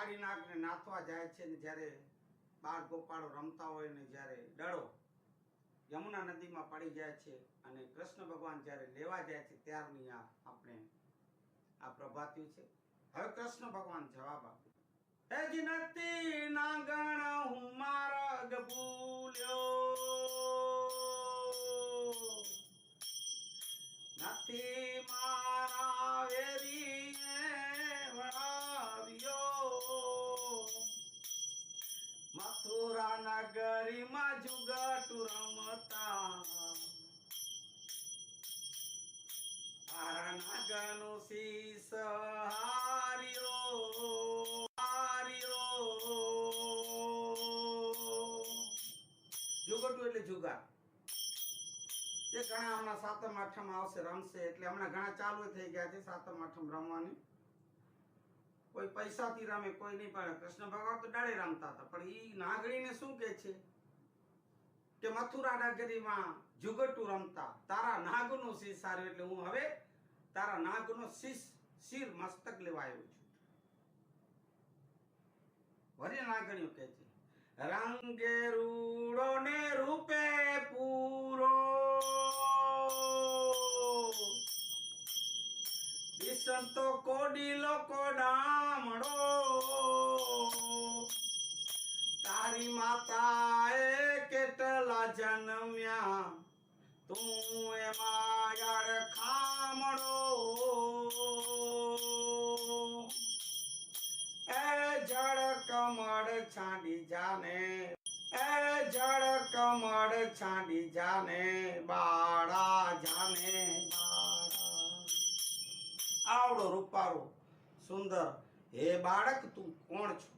કાળી નાગને નાથવા જાય છે ને જ્યારે બાળ ગોપાળો રમતા હોય ને જ્યારે ડળો યમુના નદીમાં પડી જાય છે અને કૃષ્ણ ભગવાન જ્યારે લેવા જાય છે ત્યારની આ આપણે આ પ્રભાત્યું છે. હવે કૃષ્ણ ભગવાન જવાબ આપે. હે જ નથી નાગણ હું માર્ગ ભૂલ્યો. નથી મારા વેરી વળાવ્યો નગરીમાં જુગાટુ રમતા. તારા નાગાનો શીસ હાર્યો જુગાટુ એટલે જુગા એ ઘણા હમણાં સાતમ આઠમ આવશે, રમશે. એટલે હમણાં ઘણા ચાલુ થઈ ગયા છે સાતમ આઠમ રમવાની. કોઈ પૈસાથી રમે, કોઈ નહીં, પણ કૃષ્ણ ભગવાન તો ડાળે રમતા હતા. પણ ઈ નાગણીને શું કે છે? કે મથુરા નગરીમાં જુગટુ રમતા. તારા નાગનો શીશ સારું એટલે હું હવે તારા નાગનો શીશ શિર મસ્તક લેવા આવ્યો છું. વરી નાગણીઓ કે છે, રંગે રૂડો ને રૂપે પૂરો દિસંતો કોડીલો કોડામડો તારી માતાએ કેટલા જન્મ્યા તું એમાં યાર ખામડો એ જળ કમળ છાંડી જાને એ જળ કમળ છાંડી જાને બાળા જાને બાળા આવડો રૂપાળો. સુંદર. હે બાળક, તું કોણ છો?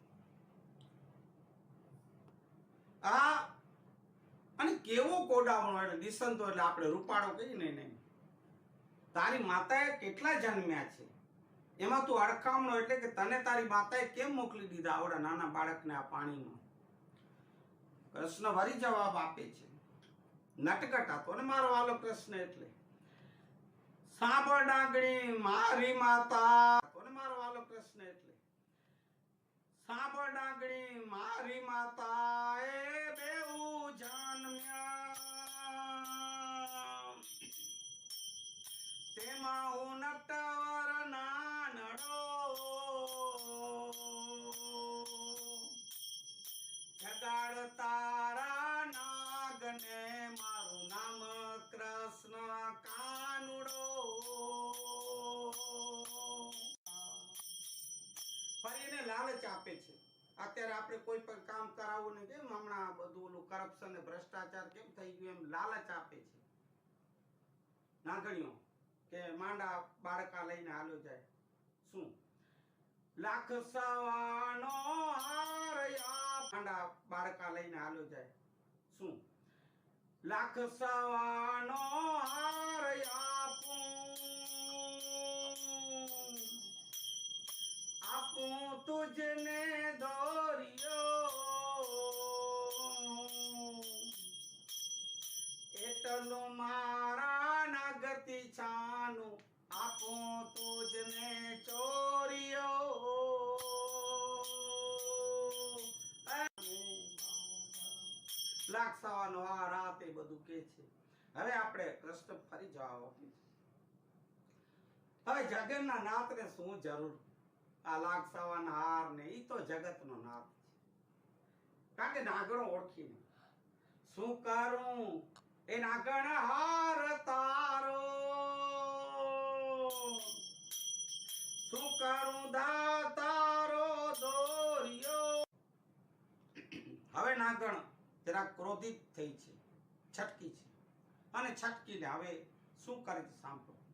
આ અને કેવો કોડાવણો એટલે દિસંતો એટલે આપણે રૂપાળો કહીએ ને તારી માતાએ કેટલા જન્મ્યા છે? એમાં તું અડકામણો એટલે કે તને તારી માતાએ કેમ મોકલી દીધા આવડા નાના બાળકને આ પાણીમાં? કૃષ્ણ વરી જવાબ આપે છે. નટકટ હતો ને મારો વાલો કૃષ્ણ એટલે. સાંભળ ડાંગણી મારી માતા. કોને મારો વાલો કૃષ્ણ એટલે? સાંભળ ડાંગણી મારી માતા. લાલચ આપે છે. અત્યારે આપણે કોઈ પણ કામ કરાવવું ને કેમ હમણાં બધું ઓલું કરપ્શન ને ભ્રષ્ટાચાર કેમ થઈ ગયું એમ લાલચ આપે છે. નાગણીઓ, કે માંડા બાળકા લઈને હાલો જાય. શું? લાખ સવાનો હાર આપ- માંડા બાળકા લઈને હાલો જાય. શું? લાખ સવાનો હાર આપું આપું તુજને દોર્યો. મારા નગતી છાનું આપું તુજને ચોર્યો. લાખ આ રાત બધું કે છે. હવે આપણે કૃષ્ણ ફરી જવાબ આપીએ હવે જગન્ના નાથને શું જરૂર? આ સવાના હાર ને ઈ તો જગતનો નાથ છે. કારણ કે નાગણો ઓળખીને શું કરું? એ નાગણ હાર તારો. શું કરું દા તારો દોર્યો? હવે નાગણ જરા ક્રોધિત થઈ છે, છટકી છે. અને છટકીને હવે શું કરે સાંભળો.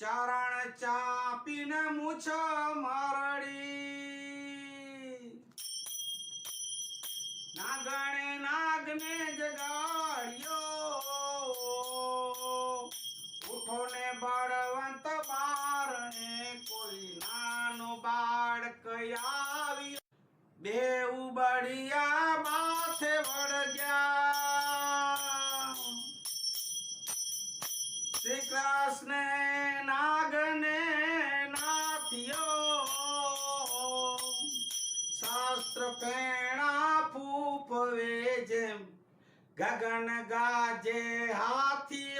ચારણ ચાપીને મૂછ મરડી. નાગણે નાગને જગાડ્યો. ઉઠો ને બળવંત બારણે કોઈ નાનો બાળક આવ્યો. બે ઉબડિયા માથે વળગ્યા. શ્રી કૃષ્ણ તેણા ફૂપવે જેમ ગગન ગાજે હાથી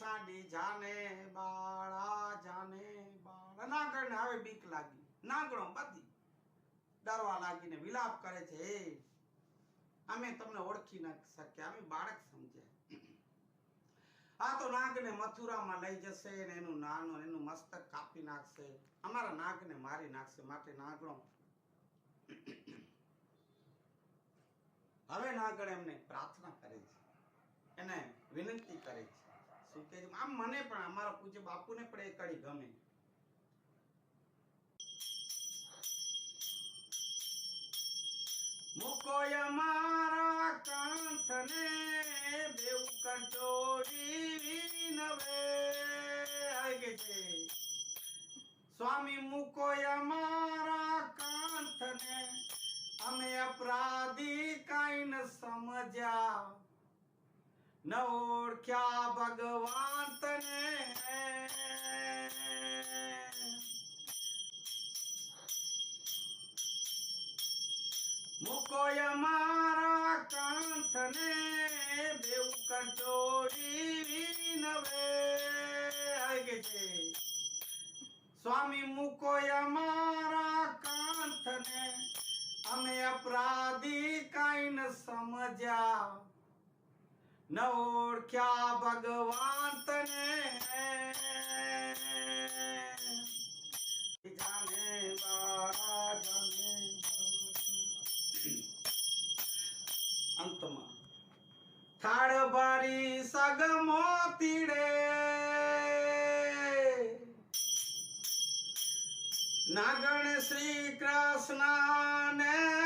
છાડી જાને બાળા જાને બાળા. નાગણ હવે બીક લાગી. નાગણો બધી ડરવા લાગીને વિલાપ કરે છે અમે તમને ઓળખી ન શક્યા અમે બાળક સમજ્યા. આ તો નાગને મથુરામાં લઈ જશે ને એનું નાનું, એનું મસ્તક કાપી નાખશે. અમારા નાગને મારી નાખશે માટે નાગણો હવે નાગણ એમને પ્રાર્થના કરે છે, એને વિનંતી કરે છે. શું કે? આમ મને પણ, અમારા પૂજ્ય બાપુને પણ એ કડી ગમે. મુકોય મારા કાંઠને, બેઉ કરજોડી વિનવે આગે છે. સ્વામી મુકોય મારા કાંઠને. અમે અપરાધી કાંઈ ન સમજ્યા. ન ઓળખ્યા ભગવાન તને મુકોય મારા કાંઠને બેઉ કરજોડી વિનવે આગે છે સ્વામી મુકોય મારા કાંઠને અમે અપરાધી કાંઈ ન સમજ્યા ન ઓળખ્યા ભગવાન તને જાને બાળા જાને. અંતમાં થાળ ભરી સગમો તીડે નાગણ શ્રી કૃષ્ણ ને